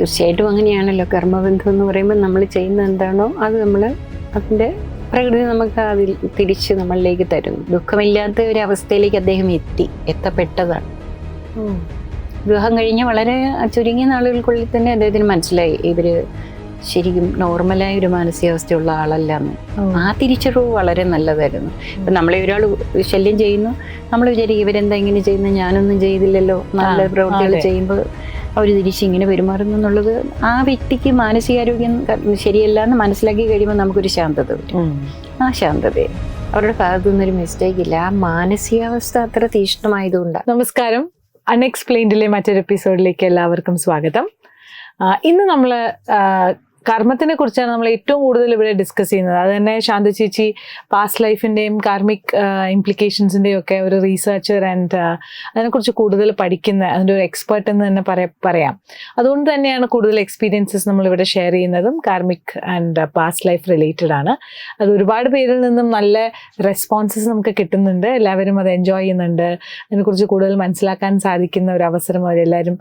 തീർച്ചയായിട്ടും അങ്ങനെയാണല്ലോ. കർമ്മബന്ധം എന്ന് പറയുമ്പോൾ നമ്മൾ ചെയ്യുന്ന എന്താണോ അത് നമ്മൾ അതിന്റെ പ്രകൃതി നമുക്ക് അതിൽ തിരിച്ച് നമ്മളിലേക്ക് തരുന്നു ദുഃഖമില്ലാത്ത ഒരു അവസ്ഥയിലേക്ക് അദ്ദേഹം എത്തി എത്തപ്പെട്ടതാണ്. വിവാഹം കഴിഞ്ഞ് വളരെ ചുരുങ്ങിയ നാളുകൾക്കുള്ളിൽ തന്നെ അദ്ദേഹത്തിന് മനസ്സിലായി ഇവർ ശരിക്കും നോർമലായ ഒരു മാനസികാവസ്ഥയുള്ള ആളല്ല എന്ന്. ആ തിരിച്ചറിവ് വളരെ നല്ലതായിരുന്നു. ഇപ്പം നമ്മളെ ഒരാൾ ശല്യം ചെയ്യുന്നു നമ്മൾ വിചാരിക്കും ഇവരെന്താ ഇങ്ങനെ ചെയ്യുന്നത്? ഞാനൊന്നും ചെയ്തില്ലല്ലോ. നല്ല പ്രവൃത്തികൾ ചെയ്യുമ്പോൾ അവർ തിരിച്ച് ഇങ്ങനെ പെരുമാറുന്നു എന്നുള്ളത് ആ വ്യക്തിക്ക് മാനസികാരോഗ്യം ശരിയല്ല എന്ന് മനസ്സിലാക്കി കഴിയുമ്പോൾ നമുക്കൊരു ശാന്തത വരും. ആ ശാന്തത അവരുടെ ഭാഗത്തു നിന്നൊരു മിസ്റ്റേക്ക് ഇല്ല. ആ മാനസികാവസ്ഥ അത്ര തീക്ഷ്ണമായതുകൊണ്ടാണ് നമസ്കാരം. അൺഎക്സ്പ്ലെയിൻഡിലെ മറ്റൊരു എപ്പിസോഡിലേക്ക് എല്ലാവർക്കും സ്വാഗതം. ഇന്ന് നമ്മൾ കർമ്മത്തിനെ കുറിച്ചാണ് നമ്മൾ ഏറ്റവും കൂടുതൽ ഇവിടെ ഡിസ്കസ് ചെയ്യുന്നത്. അത് തന്നെ ശാന്ത ചേച്ചി പാസ്റ്റ് ലൈഫിന്റെയും കാർമിക് ഇംപ്ലിക്കേഷൻസിന്റെയും ഒക്കെ ഒരു റീസർച്ചർ ആൻഡ് അതിനെക്കുറിച്ച് കൂടുതൽ പഠിക്കുന്ന അതിന്റെ ഒരു എക്സ്പേർട്ട് എന്ന് തന്നെ പറയാ അതുകൊണ്ട് തന്നെയാണ് കൂടുതൽ എക്സ്പീരിയൻസസ് നമ്മൾ ഇവിടെ ഷെയർ ചെയ്യുന്നതും karmic and past life related ആണ്. അത് ഒരുപാട് പേരിൽ നിന്നും നല്ല റെസ്പോൺസസ് നമുക്ക് കിട്ടുന്നുണ്ട്. എല്ലാവരും അത് എൻജോയ് ചെയ്യുന്നുണ്ട്. അതിനെക്കുറിച്ച് കൂടുതൽ മനസ്സിലാക്കാൻ സാധിക്കുന്ന ഒരു അവസരം അവരെല്ലാവരും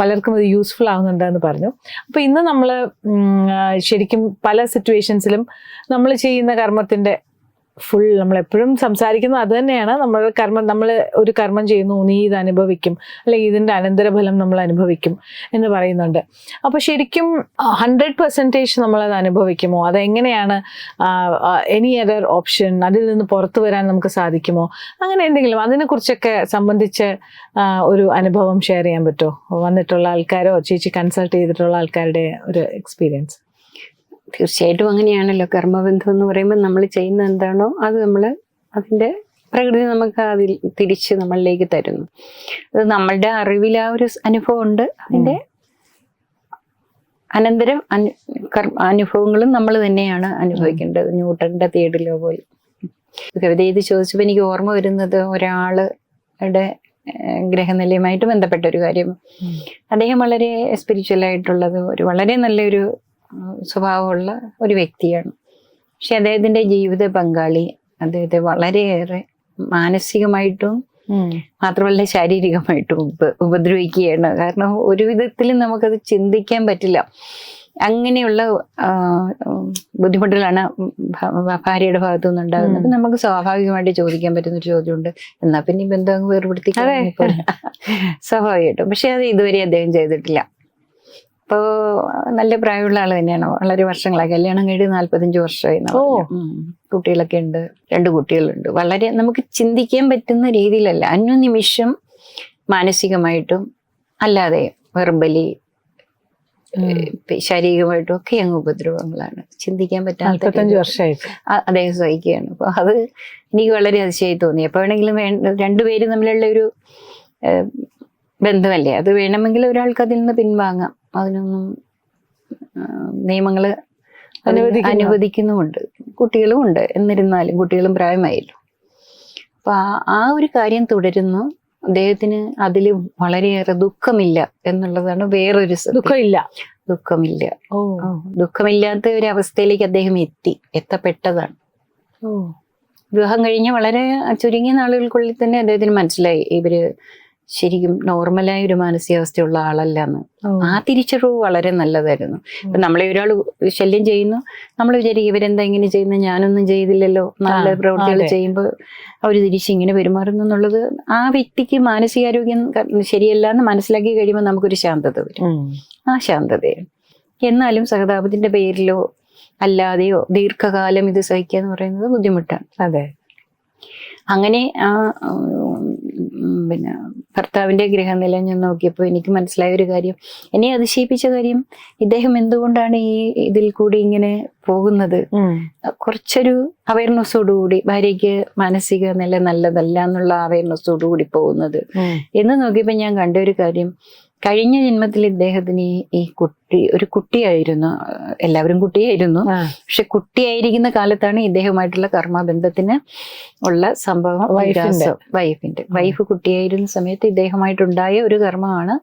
പലർക്കും അത് യൂസ്ഫുൾ ആവുന്നുണ്ടെന്ന് പറഞ്ഞു. അപ്പോൾ ഇന്ന് നമ്മൾ ശരിക്കും പല സിറ്റുവേഷൻസിലും നമ്മൾ ചെയ്യുന്ന കർമ്മത്തിന്റെ ഫുൾ നമ്മൾ എപ്പോഴും സംസാരിക്കുന്നത് അത് തന്നെയാണ്. നമ്മൾ കർമ്മം നമ്മൾ ഒരു കർമ്മം ചെയ്യുന്നു നീ ഇത് അനുഭവിക്കും. അല്ലെങ്കിൽ ഇതിന്റെ അനന്തരഫലം നമ്മൾ അനുഭവിക്കും എന്ന് പറയുന്നുണ്ട്. അപ്പോൾ ശരിക്കും ഹൺഡ്രഡ് പെർസെന്റേജ് നമ്മളത് അനുഭവിക്കുമോ? അതെങ്ങനെയാണ് എനി അതർ ഓപ്ഷൻ അതിൽ നിന്ന് പുറത്തു വരാൻ നമുക്ക് സാധിക്കുമോ? അങ്ങനെ എന്തെങ്കിലും അതിനെക്കുറിച്ചൊക്കെ സംബന്ധിച്ച് ഒരു അനുഭവം ഷെയർ ചെയ്യാൻ പറ്റുമോ? വന്നിട്ടുള്ള ആൾക്കാരോ ചേച്ചി കൺസൾട്ട് ചെയ്തിട്ടുള്ള ആൾക്കാരുടെ ഒരു എക്സ്പീരിയൻസ് തീർച്ചയായിട്ടും അങ്ങനെയാണല്ലോ. കർമ്മബന്ധം എന്ന് പറയുമ്പോൾ നമ്മൾ ചെയ്യുന്ന എന്താണോ അത് നമ്മൾ അതിന്റെ പ്രകൃതി നമുക്ക് അതിൽ തിരിച്ച് നമ്മളിലേക്ക് തരുന്നു. അത് നമ്മളുടെ അറിവിൽ ആ ഒരു അനുഭവം ഉണ്ട്. അതിന്റെ അനന്തരം അനു കർമ്മ അനുഭവങ്ങളും നമ്മൾ തന്നെയാണ് അനുഭവിക്കേണ്ടത്. ന്യൂട്ടന്റെ തേടിലോ പോലെ. കവിത ഇത് ചോദിച്ചപ്പോൾ എനിക്ക് ഓർമ്മ വരുന്നത് ഒരാളുടെ ഗ്രഹനിലയുമായിട്ട് ബന്ധപ്പെട്ട ഒരു കാര്യം. അദ്ദേഹം വളരെ സ്പിരിച്വൽ ആയിട്ടുള്ളത് ഒരു വളരെ നല്ലൊരു സ്വഭാവമുള്ള ഒരു വ്യക്തിയാണ്. പക്ഷെ അദ്ദേഹത്തിന്റെ ജീവിത പങ്കാളി അദ്ദേഹത്തെ വളരെയേറെ മാനസികമായിട്ടും മാത്രമല്ല ശാരീരികമായിട്ടും ഉപ ഉപദ്രവിക്കുകയാണ്. കാരണം ഒരു വിധത്തിലും നമുക്കത് ചിന്തിക്കാൻ പറ്റില്ല. അങ്ങനെയുള്ള ബുദ്ധിമുട്ടുകളാണ് ഭാര്യയുടെ ഭാഗത്തു നിന്നുണ്ടാകുന്നത്. അപ്പൊ നമുക്ക് സ്വാഭാവികമായിട്ട് ചോദിക്കാൻ പറ്റുന്ന ഒരു ചോദ്യമുണ്ട്. എന്നാ പിന്നെ ഈ ബന്ധം വേർപെടുത്തി? സ്വാഭാവികമായിട്ടും. പക്ഷെ അത് ഇതുവരെ അദ്ദേഹം ചെയ്തിട്ടില്ല. അപ്പോൾ നല്ല പ്രായമുള്ള ആൾ തന്നെയാണ്. വളരെ വർഷങ്ങളായി. കല്യാണം കഴിഞ്ഞ് നാല്പത്തഞ്ച് വർഷമായി ഓ. കുട്ടികളൊക്കെ ഉണ്ട്. രണ്ട് കുട്ടികളുണ്ട്. വളരെ നമുക്ക് ചിന്തിക്കാൻ പറ്റുന്ന രീതിയിലല്ല. അനുനിമിഷം മാനസികമായിട്ടും അല്ലാതെ വെർബലി ശാരീരികമായിട്ടും ഒക്കെ അങ്ങ് ഉപദ്രവങ്ങളാണ്. ചിന്തിക്കാൻ പറ്റാത്ത വർഷമായിട്ട്. അദ്ദേഹം സഹിക്കുകയാണ്. അപ്പോൾ അത് എനിക്ക് വളരെ അതിശയമായി തോന്നി. എപ്പോൾ വേണമെങ്കിലും വേ രണ്ടുപേരും തമ്മിലുള്ള ഒരു ബന്ധമല്ലേ? അത് വേണമെങ്കിൽ ഒരാൾക്ക് അതിൽ നിന്ന് പിൻവാങ്ങാം. അതിനൊന്നും നിയമങ്ങൾ അനുവദിക്കുന്നു. അനുവദിക്കുന്നുമുണ്ട്. കുട്ടികളും ഉണ്ട് എന്നിരുന്നാലും കുട്ടികളും പ്രായമായല്ലോ. അപ്പൊ ആ- ഒരു കാര്യം തുടരുന്നു. അദ്ദേഹത്തിന് അതിൽ വളരെയേറെ ദുഃഖമില്ല എന്നുള്ളതാണ് വേറൊരു ദുഃഖമില്ല. ദുഃഖമില്ല. ഓ. ഓ, ദുഃഖമില്ലാത്ത ഒരു അവസ്ഥയിലേക്ക് അദ്ദേഹം എത്തി. എത്തപ്പെട്ടതാണ്. ഓ. വിവാഹം കഴിഞ്ഞ് വളരെ ചുരുങ്ങിയ നാളുകൾക്കുള്ളിൽ തന്നെ അദ്ദേഹത്തിന് മനസ്സിലായി. ഇവർ ശരിക്കും നോർമലായ ഒരു മാനസികാവസ്ഥയുള്ള ആളല്ല എന്ന് ആ തിരിച്ചറിവ് വളരെ നല്ലതായിരുന്നു. ഇപ്പൊ നമ്മളെ ഒരാൾ ശല്യം ചെയ്യുന്നു. നമ്മൾ വിചാരിക്കും ഇവരെന്താ ഇങ്ങനെ ചെയ്യുന്നു? ഞാനൊന്നും ചെയ്തില്ലല്ലോ. നല്ല പ്രവർത്തികൾ പ്രവൃത്തികൾ. ചെയ്യുമ്പോൾ അവർ തിരിച്ച് ഇങ്ങനെ പെരുമാറുന്നു എന്നുള്ളത് ആ വ്യക്തിക്ക് മാനസികാരോഗ്യം ശരിയല്ല എന്ന് മനസ്സിലാക്കി കഴിയുമ്പോൾ നമുക്കൊരു ശാന്തത വരും. ആ ശാന്തതയാണ്. എന്നാലും സഹതാപത്തിന്റെ പേരിലോ അല്ലാതെയോ ദീർഘകാലം ഇത് സഹിക്കുക എന്ന് പറയുന്നത് ബുദ്ധിമുട്ടാണ്. അതെ. അങ്ങനെ ആ പിന്നെ ഭർത്താവിന്റെ ഗ്രഹനില ഞാൻ നോക്കിയപ്പോൾ എനിക്ക് മനസ്സിലായ ഒരു കാര്യം എന്നെ അതിശയിപ്പിച്ച കാര്യം ഇദ്ദേഹം എന്തുകൊണ്ടാണ് ഈ ഇതിൽ കൂടി ഇങ്ങനെ പോകുന്നത്. കുറച്ചൊരു അവയർനെസ്സോടുകൂടി ഭാര്യയ്ക്ക് മാനസിക നില നല്ലതല്ല എന്നുള്ള അവയർനെസ്സോടുകൂടി പോകുന്നത്. എന്ന് നോക്കിയപ്പോൾ ഞാൻ കണ്ട ഒരു കാര്യം കഴിഞ്ഞ ജന്മത്തിൽ ഇദ്ദേഹത്തിന് ഈ- കുട്ടി ഒരു കുട്ടിയായിരുന്നു. എല്ലാവരും കുട്ടിയായിരുന്നു. പക്ഷെ കുട്ടിയായിരിക്കുന്ന കാലത്താണ് ഇദ്ദേഹമായിട്ടുള്ള കർമ്മബന്ധത്തിന് ഉള്ള സംഭവം. വൈഫിന്റെ വൈഫ് കുട്ടിയായിരുന്ന സമയത്ത് ഇദ്ദേഹമായിട്ടുണ്ടായ ഒരു കർമ്മമാണ്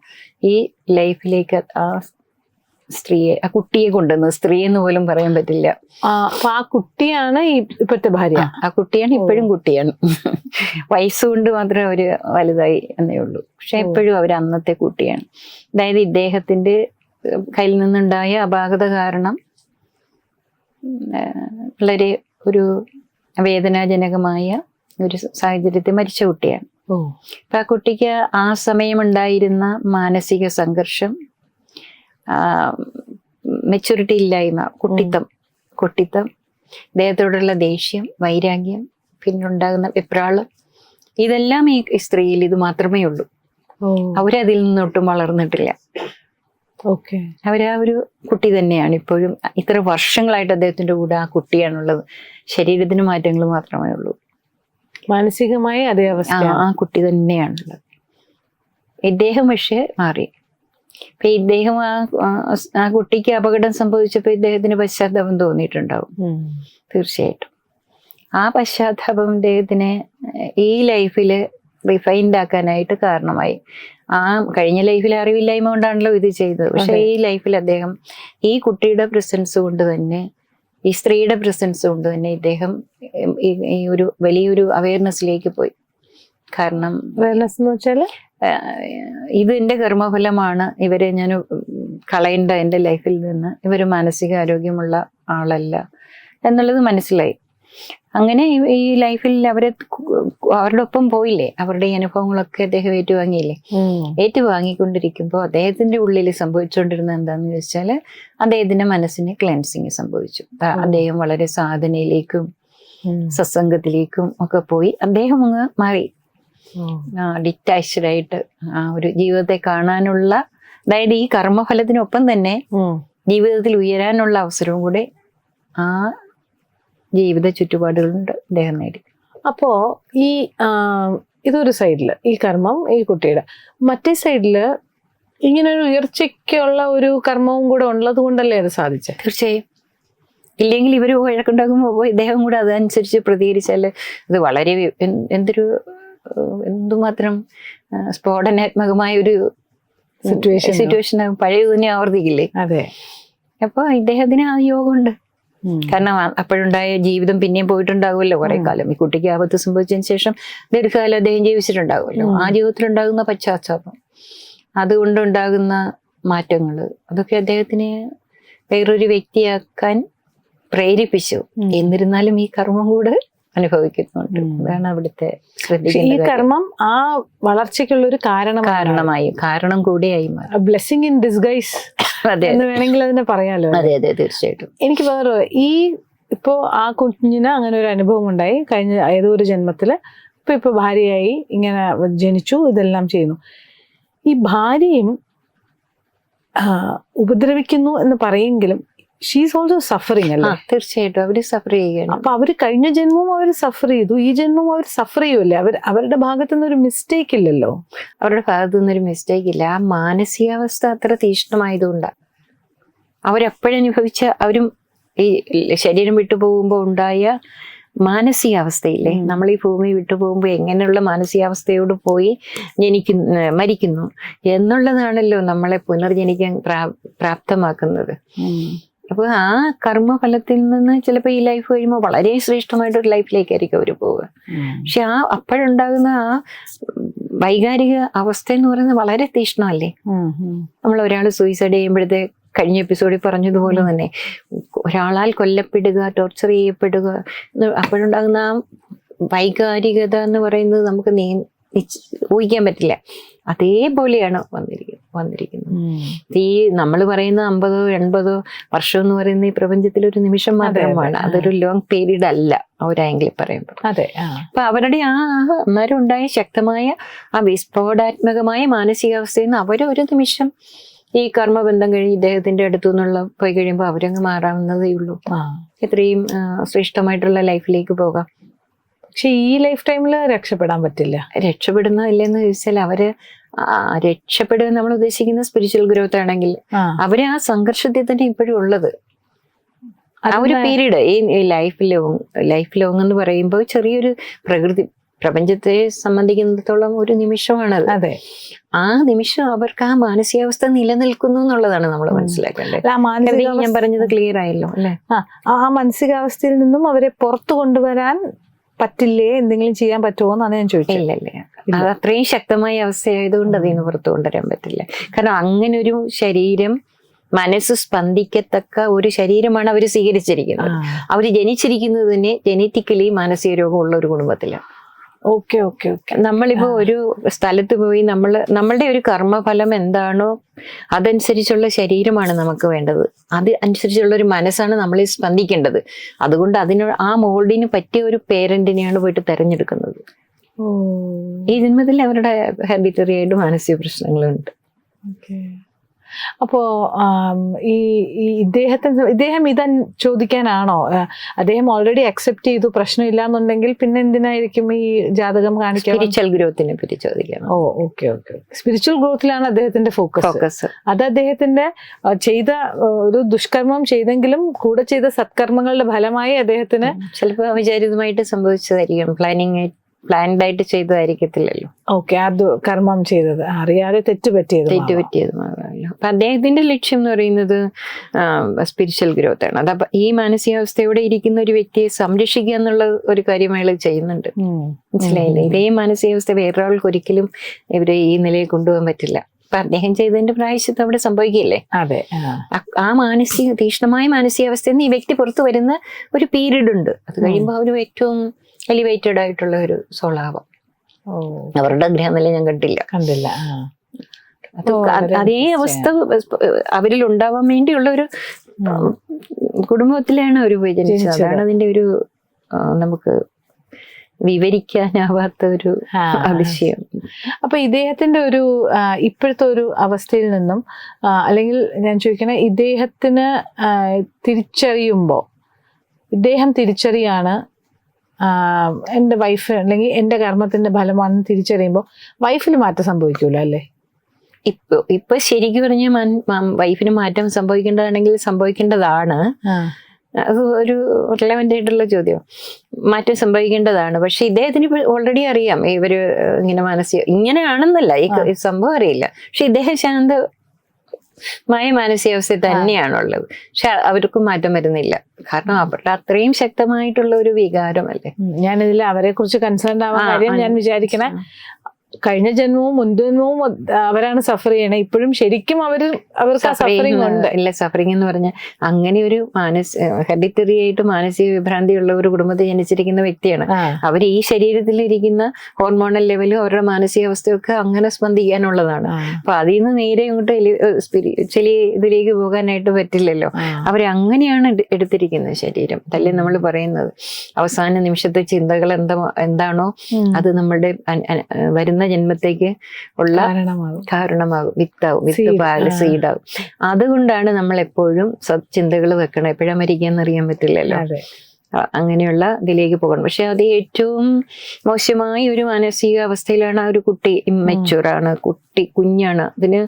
ഈ ലൈഫിലേക്ക് ആ സ്ത്രീയെ ആ കുട്ടിയെ കൊണ്ടുവന്നത്. സ്ത്രീ എന്ന് പോലും പറയാൻ പറ്റില്ല. ആ, അപ്പൊ ആ കുട്ടിയാണ് ഈ ഇപ്പോഴത്തെ ഭാര്യ? ആ, കുട്ടിയാണ് ഇപ്പോഴും കുട്ടിയാണ്. വയസ്സുകൊണ്ട് മാത്രമേ അവർ വലുതായി എന്നേ ഉള്ളൂ. പക്ഷെ എപ്പോഴും അവർ അന്നത്തെ കുട്ടിയാണ്. അതായത് ഇദ്ദേഹത്തിന്റെ കയ്യിൽ നിന്നുണ്ടായ അപാകത കാരണം വളരെ ഒരു വേദനാജനകമായ ഒരു സാഹചര്യത്തിൽ മരിച്ച കുട്ടിയാണ്. ഓ. അപ്പൊ ആ കുട്ടിക്ക് ആ സമയമുണ്ടായിരുന്ന മാനസിക സംഘർഷം മെച്ചൂരിറ്റി ഇല്ലായ്മ കുട്ടിത്തം. കുട്ടിത്തം ദേഹത്തോടുള്ള ദേഷ്യം വൈരാഗ്യം പിന്നുണ്ടാകുന്ന വെപ്രാളം. ഇതെല്ലാം ഈ സ്ത്രീയിൽ ഇത് മാത്രമേ ഉള്ളൂ. അവരതിൽ നിന്നൊട്ടും വളർന്നിട്ടില്ല. ഓക്കെ. അവരാ ഒരു കുട്ടി തന്നെയാണ്. ഇപ്പോഴും ഇത്ര വർഷങ്ങളായിട്ട് അദ്ദേഹത്തിന്റെ കൂടെ ആ കുട്ടിയാണുള്ളത്. ശരീരത്തിന് മാറ്റങ്ങൾ മാത്രമേ ഉള്ളൂ. മാനസികമായി അതേ അവസ്ഥ ആ കുട്ടി തന്നെയാണുള്ളത്. ഇദ്ദേഹം പക്ഷെ മാറി. ഇപ്പൊ ഇദ്ദേഹം ആ ആ- കുട്ടിക്ക് അപകടം സംഭവിച്ചപ്പോൾ ഇദ്ദേഹത്തിന് പശ്ചാത്താപം തോന്നിയിട്ടുണ്ടാവും. തീർച്ചയായിട്ടും. ആ പശ്ചാത്താപം ഇദ്ദേഹത്തിനെ ഈ ലൈഫിൽ റിഫൈൻഡ് ആക്കാനായിട്ട് കാരണമായി. ആ കഴിഞ്ഞ ലൈഫിൽ അറിവില്ലായ്മ കൊണ്ടാണല്ലോ ഇത് ചെയ്തത്. പക്ഷെ ഈ ലൈഫിൽ അദ്ദേഹം ഈ കുട്ടിയുടെ പ്രസൻസ് കൊണ്ട് തന്നെ ഈ സ്ത്രീയുടെ പ്രസൻസ് കൊണ്ട് തന്നെ ഇദ്ദേഹം ഈ ഒരു വലിയൊരു അവയർനെസ്സിലേക്ക് പോയി. കാരണം അവയർനെസ് എന്ന് വെച്ചാൽ? ആഹ് ഇത് എന്റെ കർമ്മഫലമാണ്. ഇവരെ ഞാൻ കളയേണ്ട എന്റെ ലൈഫിൽ നിന്ന് ഇവർ മാനസികാരോഗ്യമുള്ള ആളല്ല എന്നുള്ളത് മനസ്സിലായി. അങ്ങനെ ഈ- ലൈഫിൽ അവരെ അവരുടെ ഒപ്പം പോയില്ലേ? അവരുടെ ഈ അനുഭവങ്ങളൊക്കെ അദ്ദേഹം ഏറ്റുവാങ്ങിയില്ലേ? ഏറ്റുവാങ്ങിക്കൊണ്ടിരിക്കുമ്പോൾ അദ്ദേഹത്തിന്റെ ഉള്ളിൽ സംഭവിച്ചുകൊണ്ടിരുന്നത് എന്താണെന്ന് ചോദിച്ചാൽ അദ്ദേഹത്തിന്റെ മനസ്സിന് ക്ലെൻസിങ് സംഭവിച്ചു. അദ്ദേഹം വളരെ സാധനയിലേക്കും സത്സംഗത്തിലേക്കും ഒക്കെ പോയി. അദ്ദേഹം അങ്ങ് മാറി. ഡിറ്റാച്ച്ഡ് ആയിട്ട് ആ ഒരു ജീവിതത്തെ കാണാനുള്ള അതായത് ഈ കർമ്മഫലത്തിനൊപ്പം തന്നെ ജീവിതത്തിൽ ഉയരാനുള്ള അവസരവും കൂടെ ആ ജീവിത ചുറ്റുപാടുകളുണ്ട് അദ്ദേഹം നേടി. അപ്പോ ഈ ഇതൊരു സൈഡിൽ ഈ കർമ്മം ഈ കുട്ടിയുടെ. മറ്റേ സൈഡിൽ ഇങ്ങനെ ഒരു ഉയർച്ചയ്ക്കുള്ള ഒരു കർമ്മവും കൂടെ ഉള്ളത് കൊണ്ടല്ലേ അത് സാധിച്ചത് തീർച്ചയായും. ഇല്ലെങ്കിൽ ഇവർ വഴക്കുണ്ടാകുമ്പോൾ ഇദ്ദേഹം കൂടെ അതനുസരിച്ച് പ്രതികരിച്ചാൽ അത് വളരെ എന്തൊരു എന്തുമാത്രം സ്ഫോടനാത്മകമായ ഒരു സിറ്റുവേഷൻ സിറ്റുവേഷൻ പഴയ തന്നെ ആവർത്തിക്കില്ലേ? അതെ. അപ്പൊ ഇദ്ദേഹത്തിന് ആ യോഗമുണ്ട്. കാരണം അപ്പോഴുണ്ടായ ജീവിതം പിന്നെയും പോയിട്ടുണ്ടാകുമല്ലോ കുറെ കാലം. ഈ കുട്ടിക്ക് ആപത്ത് സംഭവിച്ചതിന് ശേഷം ദീർഘകാലം അദ്ദേഹം ജീവിച്ചിട്ടുണ്ടാകുമല്ലോ. ആ ജീവിതത്തിലുണ്ടാകുന്ന പശ്ചാത്താപം അതുകൊണ്ടുണ്ടാകുന്ന മാറ്റങ്ങൾ അതൊക്കെ അദ്ദേഹത്തിനെ വേറൊരു വ്യക്തിയാക്കാൻ പ്രേരിപ്പിച്ചു. എന്നിരുന്നാലും ഈ കർമ്മം കൂടെ അനുഭവിക്കുന്നുണ്ട്. അതാണ് അവിടുത്തെ ഈ കർമ്മം ആ വളർച്ചയ്ക്കുള്ള ഒരു കാരണം കാരണമായി കാരണം കൂടിയായി ബ്ലെസ്സിങ് ഇൻ ഡിസ്ഗൈസ് അതെ വേണമെങ്കിൽ അതിനെ പറയാലോ? അതെ അതെ തീർച്ചയായിട്ടും. എനിക്ക് വേറെ ഈ ഇപ്പോ ആ കുഞ്ഞിന് അങ്ങനെ ഒരു അനുഭവം ഉണ്ടായി. കഴിഞ്ഞ ഏതോ ഒരു ജന്മത്തിൽ ഇപ്പൊ ഇപ്പൊ ഭാര്യയായി ഇങ്ങനെ ജനിച്ചു ഇതെല്ലാം ചെയ്യുന്നു. ഈ ഭാര്യയും ഉപദ്രവിക്കുന്നു എന്ന് പറയെങ്കിലും ഷീസ് ഓൾസോ സഫറിങ് അല്ല? തീർച്ചയായിട്ടും. അവർ സഫർ ചെയ്യുകയാണ്. അപ്പൊ അവർ കഴിഞ്ഞ ജന്മവും അവർ സഫർ ചെയ്തു. ഈ ജന്മവും അവർ സഫർ ചെയ്യുമല്ലേ അവർ അവരുടെ ഭാഗത്തു നിന്ന് ഒരു മിസ്റ്റേക്ക് ഇല്ലല്ലോ? അവരുടെ ഭാഗത്തു നിന്നൊരു മിസ്റ്റേക്ക് ഇല്ല. ആ മാനസികാവസ്ഥ അത്ര തീഷ്ണമായതുകൊണ്ട് അവരെപ്പോഴനുഭവിച്ച അവരും ഈ ശരീരം വിട്ടു പോകുമ്പോൾ ഉണ്ടായ മാനസികാവസ്ഥയില്ലേ. നമ്മൾ ഈ ഭൂമി വിട്ടു പോകുമ്പോൾ എങ്ങനെയുള്ള മാനസികാവസ്ഥയോട് പോയി ജനിക്കു മരിക്കുന്നു? എന്നുള്ളതാണല്ലോ നമ്മളെ പുനർജനിക്കാൻ പ്രാ- പ്രാപ്തമാക്കുന്നത്. അപ്പോൾ ആ കർമ്മഫലത്തിൽ നിന്ന് ചിലപ്പോൾ ഈ ലൈഫ് കഴിയുമ്പോൾ വളരെ ശ്രേഷ്ഠമായിട്ടൊരു ലൈഫിലേക്കായിരിക്കും അവർ പോവുക. പക്ഷെ ആ അപ്പോഴുണ്ടാകുന്ന ആ വൈകാരിക അവസ്ഥ എന്ന് പറയുന്നത് വളരെ തീക്ഷ്ണമല്ലേ നമ്മൾ ഒരാൾ സൂയിസൈഡ് ചെയ്യുമ്പോഴത്തെ കഴിഞ്ഞ എപ്പിസോഡിൽ പറഞ്ഞതുപോലെ തന്നെ ഒരാളാൽ കൊല്ലപ്പെടുക ടോർച്ചർ ചെയ്യപ്പെടുക അപ്പോഴുണ്ടാകുന്ന ആ വൈകാരികത എന്ന് പറയുന്നത് നമുക്ക് നീ ഊഹിക്കാൻ പറ്റില്ല. അതേപോലെയാണ് വന്നിരിക്കുന്നത്. വന്നിരിക്കുന്നത് ഈ നമ്മൾ പറയുന്ന അമ്പതോ എൺപതോ വർഷം എന്ന് പറയുന്ന ഈ പ്രപഞ്ചത്തിൽ ഒരു നിമിഷം. മാത്രമാണ്. അതൊരു ലോങ് പീരീഡ് അല്ല ഒരു ആംഗിൾ പറയുമ്പോൾ. അതെ അപ്പൊ അവരുടെ ആ അന്നേരം ഉണ്ടായ ശക്തമായ ആ വിസ്ഫോടാത്മകമായ മാനസികാവസ്ഥയിൽ നിന്ന് അവർ ഒരു നിമിഷം ഈ കർമ്മബന്ധം കഴിഞ്ഞ് ഇദ്ദേഹത്തിന്റെ അടുത്തു നിന്നുള്ള പോയി കഴിയുമ്പോൾ അവരങ്ങ് മാറാവുന്നതേ ഉള്ളൂ. ഇത്രയും എത്രയും ശ്രേഷ്ഠമായിട്ടുള്ള ലൈഫിലേക്ക് പോകാം. പക്ഷെ ഈ ലൈഫ് ടൈമിൽ രക്ഷപ്പെടാൻ പറ്റില്ല. രക്ഷപ്പെടുന്ന ഇല്ലെന്ന് ചോദിച്ചാൽ അവർ രക്ഷപ്പെടുക നമ്മൾ ഉദ്ദേശിക്കുന്ന സ്പിരിച്വൽ ഗ്രോത്ത് ആണെങ്കിൽ അവർ ആ സംഘർഷത്തിൽ തന്നെ ഇപ്പോഴും ഉള്ളത്. ആ ഒരു? പീരീഡ് ഈ ലൈഫ് ലോങ് ലൈഫ് ലോങ് എന്ന് പറയുമ്പോൾ ചെറിയൊരു പ്രകൃതി പ്രപഞ്ചത്തെ സംബന്ധിക്കുന്നിടത്തോളം ഒരു നിമിഷമാണത്. അതെ. ആ നിമിഷം അവർക്ക് ആ മാനസികാവസ്ഥ നിലനിൽക്കുന്നു എന്നുള്ളതാണ് നമ്മൾ മനസ്സിലാക്കേണ്ടത്. ഞാൻ പറഞ്ഞത് ക്ലിയർ ആയല്ലോ അല്ലെ? ആ മാനസികാവസ്ഥയിൽ നിന്നും അവരെ പുറത്തു കൊണ്ടുവരാൻ പറ്റില്ലേ? എന്തെങ്കിലും ചെയ്യാൻ പറ്റുമോ എന്നാണ് ഞാൻ ചോദിച്ചത് ഇല്ല ഇല്ല. അത് അത്രയും ശക്തമായ അവസ്ഥയായതുകൊണ്ട് അതിൽ നിന്ന് പുറത്തു കൊണ്ടുവരാൻ പറ്റില്ല. കാരണം അങ്ങനെ ഒരു ശരീരം മനസ്സ് സ്പന്ദിക്കത്തക്ക ഒരു ശരീരമാണ് അവർ സ്വീകരിച്ചിരിക്കുന്നത്. അവർ ജനിച്ചിരിക്കുന്നത് തന്നെ ജനറ്റിക്കലി മാനസിക രോഗമുള്ള ഒരു കുടുംബത്തിലാണ്. Okay okay okay. നമ്മളിപ്പോ ഒരു സ്ഥലത്ത് പോയി നമ്മൾ നമ്മളുടെ ഒരു കർമ്മഫലം എന്താണോ അതനുസരിച്ചുള്ള ശരീരമാണ് നമുക്ക് വേണ്ടത്. അത് അനുസരിച്ചുള്ള ഒരു മനസ്സാണ് നമ്മൾ സ്പന്ദിക്കേണ്ടത്. അതുകൊണ്ട് അതിന് ആ മോൾഡിന് പറ്റിയ ഒരു പേരന്റിനെയാണ് പോയിട്ട് തെരഞ്ഞെടുക്കുന്നത്. ഈ ജന്മത്തിൽ അവരുടെ ഹാബിറ്ററി ആയിട്ട് മാനസിക പ്രശ്നങ്ങളുണ്ട്. ഓക്കെ. അപ്പോ ഈ ഇദ്ദേഹത്തിന് ഇദ്ദേഹം ഇത് ചോദിക്കാനാണോ? അദ്ദേഹം ഓൾറെഡി അക്സെപ്റ്റ് ചെയ്തു പ്രശ്നമില്ല എന്നുണ്ടെങ്കിൽ പിന്നെ എന്തിനായിരിക്കും ഈ ജാതകം കാണിക്കാൻ സ്പിരിച്വൽ ഗ്രോത്തിനെ പറ്റി ചോദിക്കണം. ഓ ഓക്കെ ഓക്കെ. സ്പിരിച്വൽ ഗ്രോത്തിലാണ് അദ്ദേഹത്തിന്റെ ഫോക്കസ് ഫോക്കസ് അത് അദ്ദേഹത്തിന്റെ ചെയ്ത ഒരു ദുഷ്കർമ്മം ചെയ്തെങ്കിലും കൂടെ ചെയ്ത സത്കർമ്മങ്ങളുടെ ഫലമായി അദ്ദേഹത്തിന് ചിലപ്പോൾ അവിചാരിതമായിട്ട് സംഭവിച്ചതായിരിക്കും. പ്ലാനിങ് പ്ലാൻഡ് ആയിട്ട് ചെയ്തതായിരിക്കത്തില്ലല്ലോ. ഓക്കെ അത് കർമ്മം ചെയ്തത്. അറിയാതെ തെറ്റുപറ്റിയത് തെറ്റുപറ്റിയത് അപ്പൊ അദ്ദേഹത്തിന്റെ ലക്ഷ്യം എന്ന് പറയുന്നത് സ്പിരിച്വൽ ഗ്രോത്ത് ആണ്. അതപ്പൊ ഈ മാനസികാവസ്ഥയോടെ ഇരിക്കുന്ന ഒരു വ്യക്തിയെ സംരക്ഷിക്കുക എന്നുള്ള ഒരു കാര്യം അയാൾ ചെയ്യുന്നുണ്ട്. മനസ്സിലായില്ലേ? ഇതേ മാനസികാവസ്ഥ വേറൊരാൾക്ക് ഒരിക്കലും ഇവരെ ഈ നിലയിൽ കൊണ്ടുപോകാൻ പറ്റില്ല. അപ്പൊ അദ്ദേഹം ചെയ്തതിന്റെ പ്രായശ്യത്ത് അവിടെ സംഭവിക്കില്ലേ അതെ ആ. മാനസിക തീക്ഷ്ണമായ മാനസികാവസ്ഥയിൽ നിന്ന് ഈ വ്യക്തി പുറത്തു വരുന്ന ഒരു പീരീഡ് ഉണ്ട്. അത് കഴിയുമ്പോൾ അവർ ഏറ്റവും എലിവേറ്റഡ് ആയിട്ടുള്ള ഒരു സ്വഭാവം. അവരുടെ ഗ്രഹനില ഞാൻ കണ്ടില്ല. കണ്ടില്ല. അത് അവസ്ഥ അവരിൽ ഉണ്ടാവാൻ വേണ്ടിയുള്ള ഒരു കുടുംബത്തിലാണ് അവർ പോയി ജനിച്ചത്. ജനിച്ചത്. അതാണ് അതിന്റെ ഒരു നമുക്ക് വിവരിക്കാനാവാത്ത ഒരു. അതിശയം. അപ്പൊ ഇദ്ദേഹത്തിന്റെ ഒരു ഇപ്പോഴത്തെ ഒരു അവസ്ഥയിൽ നിന്നും അല്ലെങ്കിൽ ഞാൻ ചോദിക്കണ ഇദ്ദേഹത്തിന് തിരിച്ചറിയുമ്പോൾ ഇദ്ദേഹം തിരിച്ചറിയാണ് എന്റെ വൈഫ് അല്ലെങ്കിൽ എന്റെ കർമ്മത്തിന്റെ ഫലമാണെന്ന് തിരിച്ചറിയുമ്പോൾ വൈഫിൽ മാറ്റം സംഭവിക്കൂല അല്ലേ? ഇപ്പൊ ഇപ്പൊ ശരിക്കും പറഞ്ഞാൽ വൈഫിന് മാറ്റം സംഭവിക്കേണ്ടതാണെങ്കിൽ സംഭവിക്കേണ്ടതാണ്. അത് ഒരു റിലവന്റ് ആയിട്ടുള്ള ചോദ്യം. മാറ്റം സംഭവിക്കേണ്ടതാണ്. പക്ഷെ ഇദ്ദേഹത്തിന് ഓൾറെഡി അറിയാം. ഇവർ ഇങ്ങനെ മാനസിക ഇങ്ങനെയാണെന്നല്ല. ഈ ഈ സംഭവം അറിയില്ല. പക്ഷെ ഇദ്ദേഹം ശാന്ത മായ മാനസികാവസ്ഥ തന്നെയാണുള്ളത്. പക്ഷെ അവർക്കും മാറ്റം വരുന്നില്ല. കാരണം അവരുടെ അത്രയും ശക്തമായിട്ടുള്ള ഒരു വികാരമല്ലേ? ഞാനിതിൽ അവരെ കുറിച്ച് കൺസേൺ ആവാൻ കാര്യം ഞാൻ വിചാരിക്കണേ. കഴിഞ്ഞ ജന്മവും മുൻജന്മവും അവരാണ് സഫർ ചെയ്യണേ. ഇപ്പോഴും ശരിക്കും അവർ അവർക്ക് സഫറിങ് ഉണ്ട്. ഇല്ല സഫറിങ് എന്ന് പറഞ്ഞാൽ അങ്ങനെ ഒരു മാനസ ഹെഡിറ്ററി ആയിട്ട് മാനസിക വിഭ്രാന്തി ഉള്ള ഒരു കുടുംബത്തിൽ ജനിച്ചിരിക്കുന്ന വ്യക്തിയാണ്. അവർ ഈ ശരീരത്തിൽ ഇരിക്കുന്ന ഹോർമോണൽ ലെവലും അവരുടെ മാനസികാവസ്ഥയൊക്കെ അങ്ങനെ സ്പന്ദിക്കാനുള്ളതാണ്. അപ്പൊ അതിൽ നിന്ന് നേരെ ഇങ്ങോട്ട് സ്പിരിച്വലി ഇതിലേക്ക് പോകാനായിട്ട് പറ്റില്ലല്ലോ. അവരങ്ങനെയാണ് എടു- എടുത്തിരിക്കുന്നത് ശരീരം. അല്ലേ നമ്മൾ പറയുന്നത്. അവസാന നിമിഷത്തെ ചിന്തകൾ എന്താ എന്താണോ അത് നമ്മളുടെ അൻ- വരുന്ന ജന്മത്തേക്ക് ഉള്ള കാരണമാകും. വിത്താവും. വിത്ത് പാൽ സീഡാവും അതുകൊണ്ടാണ് നമ്മൾ എപ്പോഴും ചിന്തകൾ വെക്കണം. എപ്പോഴാ മരിക്കാന്ന് അറിയാൻ പറ്റില്ലല്ലോ. അങ്ങനെയുള്ള ഇതിലേക്ക് പോകണം. പക്ഷെ അത് ഏറ്റവും മോശമായ ഒരു മാനസിക അവസ്ഥയിലാണ് ആ ഒരു കുട്ടി ഇമ്മച്ചുറാണ് കുട്ടി കുഞ്ഞാണ്. അതിന്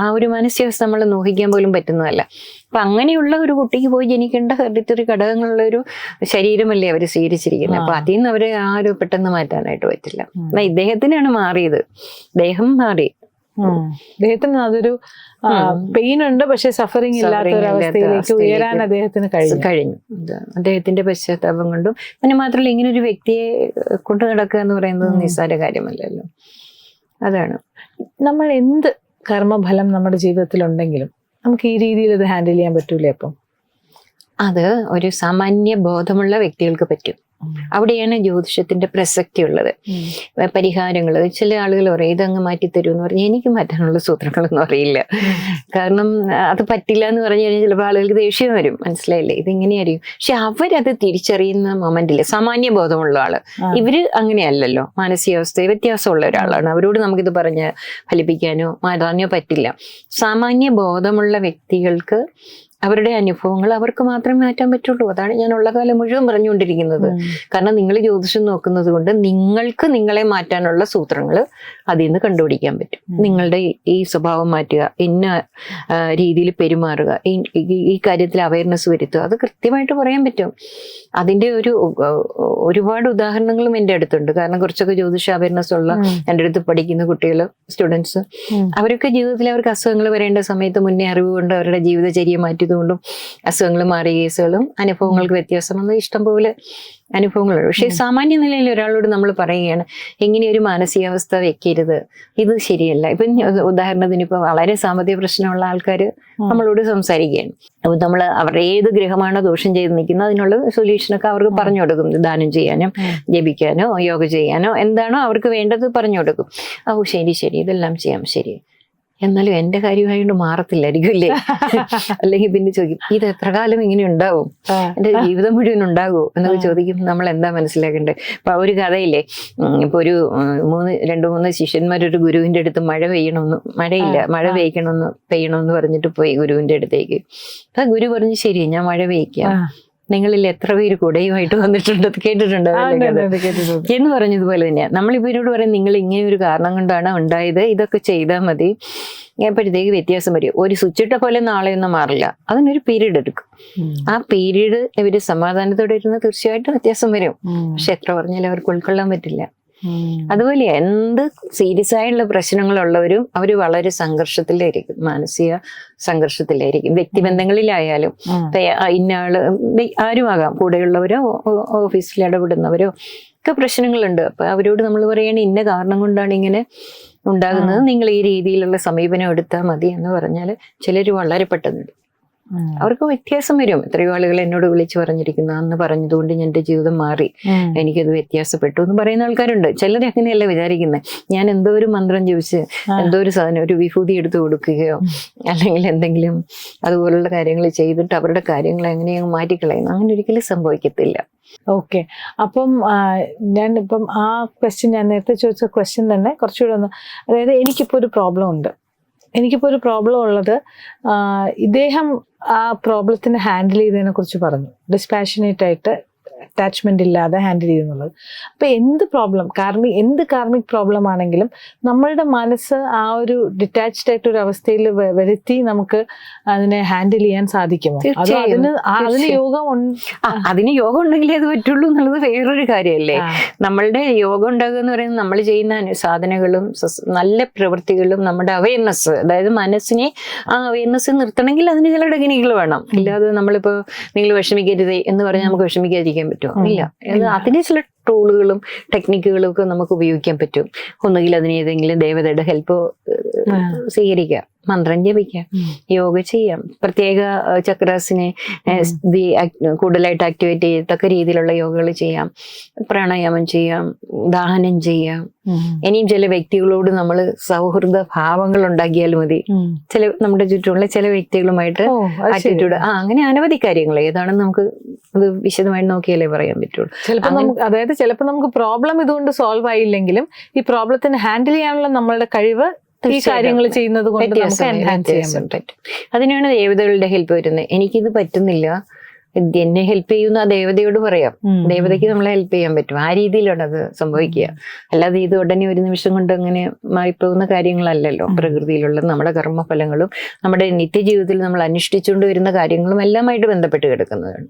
ആ ഒരു മാനസികാവസ്ഥ നമ്മൾ നോഹിക്കാൻ പോലും പറ്റുന്നതല്ല. അപ്പൊ അങ്ങനെയുള്ള ഒരു കുട്ടിക്ക് പോയി ജനിക്കേണ്ട ഹെറിറ്ററി ഘടകങ്ങളുള്ള ഒരു ശരീരമല്ലേ അവർ സ്വീകരിച്ചിരിക്കുന്നത് അപ്പൊ അതിൽ നിന്ന് അവരെ ആ ഒരു പെട്ടെന്ന് മാറ്റാനായിട്ട് പറ്റില്ല. ഇദ്ദേഹത്തിനാണ് മാറിയത്. ദേഹം മാറി. അദ്ദേഹത്തിന് അതൊരു പെയിൻ ഉണ്ട് പക്ഷെ സഫറിങ് ഇല്ലാത്ത ഒരു അവസ്ഥയിലേക്ക് ഉയരാൻ അദ്ദേഹത്തിന് കഴിഞ്ഞു. കഴിഞ്ഞു. അദ്ദേഹത്തിന്റെ പശ്ചാത്താപം കൊണ്ടും പിന്നെ മാത്രമല്ല ഇങ്ങനെ ഒരു വ്യക്തിയെ കൊണ്ടു നടക്കുക എന്ന് പറയുന്നത്. നിസ്സാര കാര്യമല്ലല്ലോ. അതാണ്. നമ്മൾ എന്ത് കർമ്മഫലം നമ്മുടെ ജീവിതത്തിൽ ഉണ്ടെങ്കിലും നമുക്ക് ഈ രീതിയിൽ ഇത് ഹാൻഡിൽ ചെയ്യാൻ പറ്റൂലേ അപ്പം? അത് ഒരു സാമാന്യ ബോധമുള്ള വ്യക്തികൾക്ക് പറ്റും. അവിടെയാണ് ജ്യോതിഷത്തിന്റെ പ്രസക്തി ഉള്ളത്. പരിഹാരങ്ങൾ. ചില ആളുകൾ പറയും ഇതങ്ങ് മാറ്റിത്തരൂ എന്ന് പറഞ്ഞാൽ എനിക്ക് മാറ്റാനുള്ള സൂത്രങ്ങളൊന്നും അറിയില്ല. കാരണം അത് പറ്റില്ല എന്ന് പറഞ്ഞു കഴിഞ്ഞാൽ ചിലപ്പോൾ ആളുകൾക്ക് ദേഷ്യം വരും. മനസ്സിലായില്ലേ? ഇതിങ്ങനെയായിരിക്കും? പക്ഷെ അവരത് തിരിച്ചറിയുന്ന മൊമെന്റിൽ സാമാന്യ ബോധമുള്ള ആൾ. ഇവർ അങ്ങനെയല്ലല്ലോ. മാനസികാവസ്ഥ വ്യത്യാസമുള്ള ഒരാളാണ്. അവരോട് നമുക്കിത് പറഞ്ഞ് ഫലിപ്പിക്കാനോ മാറ്റാനോ പറ്റില്ല. സാമാന്യ ബോധമുള്ള വ്യക്തികൾക്ക് അവരുടെ അനുഭവങ്ങൾ അവർക്ക് മാത്രമേ മാറ്റാൻ പറ്റുള്ളൂ. അതാണ് ഞാൻ ഉള്ള കാലം മുഴുവൻ പറഞ്ഞുകൊണ്ടിരിക്കുന്നത്. കാരണം നിങ്ങൾ ജ്യോതിഷം നോക്കുന്നത് കൊണ്ട് നിങ്ങൾക്ക് നിങ്ങളെ മാറ്റാനുള്ള സൂത്രങ്ങൾ അതിൽ നിന്ന് കണ്ടുപിടിക്കാൻ പറ്റും. നിങ്ങളുടെ ഈ- സ്വഭാവം മാറ്റുക ഇന്ന രീതിയിൽ പെരുമാറുക ഈ കാര്യത്തിൽ അവയർനെസ് വരുത്തുക അത് കൃത്യമായിട്ട് പറയാൻ പറ്റും. അതിന്റെ ഒരു ഒരുപാട് ഉദാഹരണങ്ങളും എന്റെ അടുത്തുണ്ട്. കാരണം കുറച്ചൊക്കെ ജ്യോതിഷ അവയർനെസ് ഉള്ള. എന്റെ അടുത്ത് പഠിക്കുന്ന കുട്ടികൾ സ്റ്റുഡൻസ്. അവരൊക്കെ ജീവിതത്തിൽ അവർക്ക് അസുഖങ്ങൾ വരേണ്ട സമയത്ത് മുന്നേ അറിവ് കൊണ്ട് അവരുടെ ജീവിതചര്യ മാറ്റിയതുകൊണ്ടും അസുഖങ്ങൾ മാറിയ കേസുകളും അനുഭവങ്ങൾക്ക് വ്യത്യാസം വന്ന് ഇഷ്ടംപോലെ അനുഭവങ്ങളുണ്ട്. പക്ഷെ സാമാന്യ നിലയിൽ ഒരാളോട് നമ്മൾ പറയുകയാണ് ഇങ്ങനെ ഒരു മാനസികാവസ്ഥ വെക്കരുത്? ഇത് ശരിയല്ല. ഇപ്പൊ ഉദാഹരണത്തിന് ഇപ്പൊ വളരെ സാമ്പത്തിക പ്രശ്നമുള്ള ആൾക്കാർ നമ്മളോട് സംസാരിക്കുകയാണ്. അപ്പൊ നമ്മൾ അവർ ഏത് ഗ്രഹമാണോ ദോഷം ചെയ്ത് നിൽക്കുന്നത് അതിനുള്ള സൊല്യൂഷനൊക്കെ അവർക്ക് പറഞ്ഞു കൊടുക്കും. ദാനം ചെയ്യാനോ ജപിക്കാനോ യോഗ ചെയ്യാനോ എന്താണോ അവർക്ക് വേണ്ടത് പറഞ്ഞു കൊടുക്കും. ഓ ശരി ശരി. ഇതെല്ലാം ചെയ്യാം. ശരി. എന്നാലും എന്റെ കാര്യമായിട്ട് മാറത്തില്ലായിരിക്കും അല്ലേ അല്ലെങ്കിൽ പിന്നെ ചോദിക്കും ഇത് എത്ര കാലം ഇങ്ങനെ ഉണ്ടാവും? എന്റെ ജീവിതം മുഴുവൻ ഉണ്ടാകുമോ എന്നൊക്കെ ചോദിക്കും നമ്മൾ എന്താ മനസ്സിലാക്കേണ്ടത്? ഇപ്പൊ ഒരു കഥയില്ലേ ഇപ്പൊ ഒരു മൂന്ന് രണ്ടു മൂന്ന് ശിഷ്യന്മാരൊരു ഗുരുവിന്റെ അടുത്ത് മഴ പെയ്യണമെന്ന് മഴയില്ല മഴ പെയ്യണമെന്ന് പെയ്യണമെന്ന് പറഞ്ഞിട്ട് പോയി ഗുരുവിന്റെ അടുത്തേക്ക്. അപ്പൊ ഗുരു പറഞ്ഞു ശരി ഞാൻ മഴ പെയ്യിക്കാം. നിങ്ങളിൽ എത്ര പേര് കുടയുമായിട്ട് വന്നിട്ടുണ്ട് കേട്ടിട്ടുണ്ട്? എന്ന് പറഞ്ഞതുപോലെ തന്നെയാണ് നമ്മൾ ഇവരോട് പറയും നിങ്ങൾ ഇങ്ങനെ ഒരു കാരണം കൊണ്ടാണ് ഉണ്ടായത് ഇതൊക്കെ ചെയ്താൽ മതി. എപ്പോഴത്തേക്ക് വ്യത്യാസം വരും. ഒരു സ്വിച്ചിട്ട പോലെ പോലെ നാളെയൊന്നും മാറില്ല. അതിനൊരു പീരീഡ് എടുക്കും. ആ പീരീഡ് ഇവർ സമാധാനത്തോടെ ഇരുന്ന് തീർച്ചയായിട്ടും വ്യത്യാസം വരും. പക്ഷെ എത്ര പറഞ്ഞാലും അവർക്ക് ഉൾക്കൊള്ളാൻ പറ്റില്ല. അതുപോലെ എന്ത് സീരിയസ് ആയിട്ടുള്ള പ്രശ്നങ്ങളുള്ളവരും അവർ വളരെ സംഘർഷത്തിലായിരിക്കും മാനസിക സംഘർഷത്തിലായിരിക്കും. വ്യക്തിബന്ധങ്ങളിലായാലും ഇന്ന ആൾ ആരുമാകാം? കൂടെയുള്ളവരോ ഓഫീസിൽ ഇടപെടുന്നവരോ ഒക്കെ പ്രശ്നങ്ങളുണ്ട്. അപ്പൊ അവരോട് നമ്മൾ പറയണ ഇന്ന കാരണം കൊണ്ടാണ് ഇങ്ങനെ ഉണ്ടാകുന്നത്. നിങ്ങൾ ഈ രീതിയിലുള്ള സമീപനം എടുത്താൽ മതി എന്ന് പറഞ്ഞാൽ ചിലർ വളരെ പെട്ടെന്ന് എടുക്കും. അവർക്ക് വ്യത്യാസം വരും. എത്രയോ ആളുകൾ എന്നോട് വിളിച്ചു പറഞ്ഞിരിക്കുന്നു. അന്ന് പറഞ്ഞതുകൊണ്ട് എന്റെ ജീവിതം മാറി. എനിക്കത് വ്യത്യാസപ്പെട്ടു എന്ന് പറയുന്ന ആൾക്കാരുണ്ട്. ചിലർ അങ്ങനെയല്ല വിചാരിക്കുന്നത് ഞാൻ എന്തോ ഒരു മന്ത്രം ചോദിച്ച് എന്തോ ഒരു സാധനം ഒരു വിഭൂതി എടുത്തു കൊടുക്കുകയോ അല്ലെങ്കിൽ എന്തെങ്കിലും അതുപോലുള്ള കാര്യങ്ങൾ ചെയ്തിട്ട് അവരുടെ കാര്യങ്ങൾ എങ്ങനെയാണ് മാറ്റിക്കളയുന്നു. അങ്ങനെ ഒരിക്കലും സംഭവിക്കത്തില്ല. ഓക്കെ. അപ്പം ഞാൻ ഇപ്പം ആ ക്വസ്റ്റ്യൻ ഞാൻ നേരത്തെ ചോദിച്ച ക്വസ്റ്റ്യൻ തന്നെ കുറച്ചുകൂടെ ഒന്ന് അതായത് എനിക്കിപ്പോൾ ഒരു പ്രോബ്ലം ഉണ്ട്. എനിക്കിപ്പോൾ ഒരു പ്രോബ്ലം ഉള്ളത് ഇദ്ദേഹം ആ പ്രോബ്ലത്തിന് ഹാൻഡിൽ ചെയ്തതിനെ കുറിച്ച് പറഞ്ഞു. ഡിസ്പാഷനേറ്റ് ആയിട്ട് അറ്റാച്ച്മെന്റ് ഇല്ലാതെ ഹാൻഡിൽ ചെയ്യുന്നുള്ളത് അപ്പോൾ എന്ത് പ്രോബ്ലം കാർമിക് എന്ത് കാർമിക് പ്രോബ്ലം ആണെങ്കിലും നമ്മളുടെ മനസ്സ് ആ ഒരു ഡിറ്റാച്ച്ഡ് ആയിട്ട് ഒരു അവസ്ഥയിൽ വരുത്തി നമുക്ക് അതിനെ ഹാൻഡിൽ ചെയ്യാൻ സാധിക്കുമോ? അതോ അതിന് അതിന്. യോഗം അതിന് യോഗം ഉണ്ടെങ്കിലേ അത് പറ്റുള്ളൂ എന്നുള്ളത് വേറൊരു കാര്യമല്ലേ. നമ്മളുടെ യോഗം ഉണ്ടാകുക എന്ന് പറയുന്നത് നമ്മൾ ചെയ്യുന്ന സാധനകളും സാധനങ്ങളും നല്ല പ്രവൃത്തികളും നമ്മുടെ അവയർനെസ് അതായത് മനസ്സിനെ ആ അവയർനെസ് നിർത്തണമെങ്കിൽ അതിന് ചില ടെക്നിക്കുകൾ വേണം. ഇല്ലാതെ നമ്മളിപ്പോ നിങ്ങൾ വിഷമിക്കരുത് എന്ന് പറഞ്ഞാൽ നമുക്ക് വിഷമിക്കാതിരിക്കാൻ പറ്റുമോ ഇല്ല. അതിനെ ചില ടൂളുകളും ടെക്നിക്കുകളും ഒക്കെ നമുക്ക് ഉപയോഗിക്കാൻ പറ്റും. ഒന്നുകിൽ അതിന് ഏതെങ്കിലും ദേവതയുടെ ഹെൽപ്പ്. സ്വീകരിക്കാം. മന്ത്രം ജപിക്കാം. യോഗ ചെയ്യാം. പ്രത്യേക ചക്രാസിനെ കൂടുതലായിട്ട് ആക്ടിവേറ്റ് ചെയ്യത്തക്ക രീതിയിലുള്ള യോഗകൾ ചെയ്യാം. പ്രാണായാമം ചെയ്യാം. ദാഹനം ചെയ്യാം. ഇനിയും ചില വ്യക്തികളോട് നമ്മൾ സൗഹൃദ ഭാവങ്ങൾ ഉണ്ടാക്കിയാൽ മതി. ചില നമ്മുടെ ചുറ്റുമുള്ള ചില വ്യക്തികളുമായിട്ട് ആറ്റിറ്റ്യൂഡ് ആ അങ്ങനെ അനവധി കാര്യങ്ങൾ. ഏതാണെന്ന് നമുക്ക് അത് വിശദമായി നോക്കിയാലേ പറയാൻ പറ്റുള്ളൂ. ചിലപ്പോൾ നമുക്ക് അതായത് ചിലപ്പോൾ നമുക്ക് പ്രോബ്ലം ഇതുകൊണ്ട് സോൾവ് ആയില്ലെങ്കിലും ഈ പ്രോബ്ലത്തിന് ഹാൻഡിൽ ചെയ്യാനുള്ള നമ്മളുടെ കഴിവ് ഈ. കാര്യങ്ങൾ ചെയ്യുന്നത് കൊണ്ട് നമുക്ക് എൻഹാൻസ് ചെയ്യാൻ പറ്റും. അതിനാണ് ദേവതകളുടെ ഹെൽപ്പ് വരുന്നത്. എനിക്കിത് പറ്റുന്നില്ല. എന്നെ ഹെൽപ്പ് ചെയ്യുന്ന ആ ദേവതയോട് പറയാം. ദേവതയ്ക്ക് നമ്മളെ ഹെൽപ്പ് ചെയ്യാൻ പറ്റും. ആ രീതിയിലാണ് അത് സംഭവിക്കുക. അല്ലാതെ ഇത് ഉടനെ ഒരു നിമിഷം കൊണ്ട് അങ്ങനെ മാറിപ്പോകുന്ന കാര്യങ്ങളല്ലല്ലോ. പ്രകൃതിയിലുള്ള നമ്മുടെ കർമ്മഫലങ്ങളും നമ്മുടെ നിത്യജീവിതത്തിൽ നമ്മൾ അനുഷ്ഠിച്ചുകൊണ്ട് വരുന്ന കാര്യങ്ങളും എല്ലാമായിട്ട് ബന്ധപ്പെട്ട് കിടക്കുന്നതാണ്.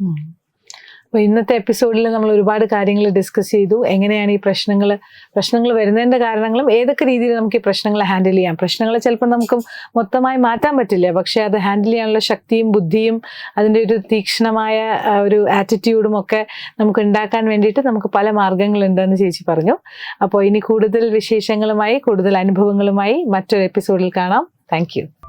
ഉം. അപ്പൊ ഇന്നത്തെ എപ്പിസോഡിൽ നമ്മൾ ഒരുപാട് കാര്യങ്ങൾ ഡിസ്കസ് ചെയ്തു. എങ്ങനെയാണ് ഈ പ്രശ്നങ്ങൾ പ്രശ്നങ്ങൾ വരുന്നതിന്റെ കാരണങ്ങളും ഏതൊക്കെ രീതിയിൽ നമുക്ക് ഈ പ്രശ്നങ്ങൾ ഹാൻഡിൽ ചെയ്യാം. പ്രശ്നങ്ങൾ ചിലപ്പോൾ നമുക്ക് മൊത്തമായി മാറ്റാൻ പറ്റില്ല. പക്ഷേ അത് ഹാൻഡിൽ ചെയ്യാനുള്ള ശക്തിയും ബുദ്ധിയും അതിന്റെ ഒരു തീക്ഷ്ണമായ ഒരു ആറ്റിറ്റ്യൂഡും ഒക്കെ നമുക്ക് ഉണ്ടാക്കാൻ വേണ്ടിയിട്ട് നമുക്ക് പല മാർഗങ്ങളുണ്ടെന്ന് ചേച്ചി പറഞ്ഞു. അപ്പോൾ ഇനി കൂടുതൽ വിശേഷങ്ങളുമായി കൂടുതൽ അനുഭവങ്ങളുമായി മറ്റൊരു എപ്പിസോഡിൽ കാണാം. താങ്ക്